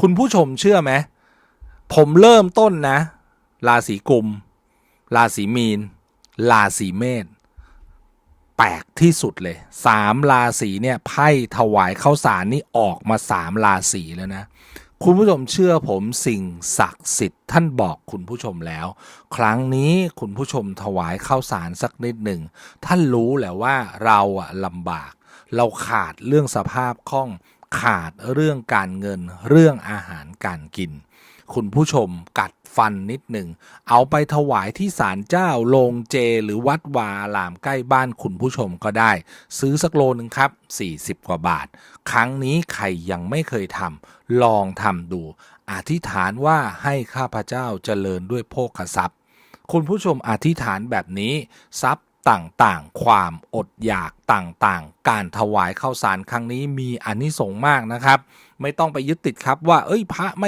คุณผู้ชมเชื่อไหมผมเริ่มต้นนะ ราศีกุม ราศีมีน ราศีเมษแปลกที่สุดเลยสามราศีเนี่ยไพ่ถวายข้าวสารนี่ออกมาสามราศีแล้วนะ คุณผู้ชมเชื่อผมสิ่งศักดิ์สิทธิ์ท่านบอกคุณผู้ชมแล้ว ครั้งนี้คุณผู้ชมถวายข้าวสารสักนิดหนึ่ง ท่านรู้แหละว่าเราอะลำบาก เราขาดเรื่องสภาพคล่อง ขาดเรื่องการเงิน เรื่องอาหารการกิน คุณผู้ชมกัดฟันนิดหนึ่ง เอาไปถวายที่ศาลเจ้าโรงเจ หรือวัดวาอารามใกล้บ้านคุณผู้ชมก็ได้ ซื้อสักโลนึงครับ 40 กว่าบาท ครั้งนี้ใครยังไม่เคยทำลองทำดู อธิษฐานว่าให้ข้าพเจ้าเจริญด้วยโภคทรัพย์ คุณผู้ชมอธิษฐานแบบนี้ ทรัพย์ ต่างๆ ความอดอยากต่างๆ การถวายข้าวสารครั้งนี้มีอานิสงส์มากนะครับ ไม่ต้องไปยึดติดครับว่า เอ้ยพระไม่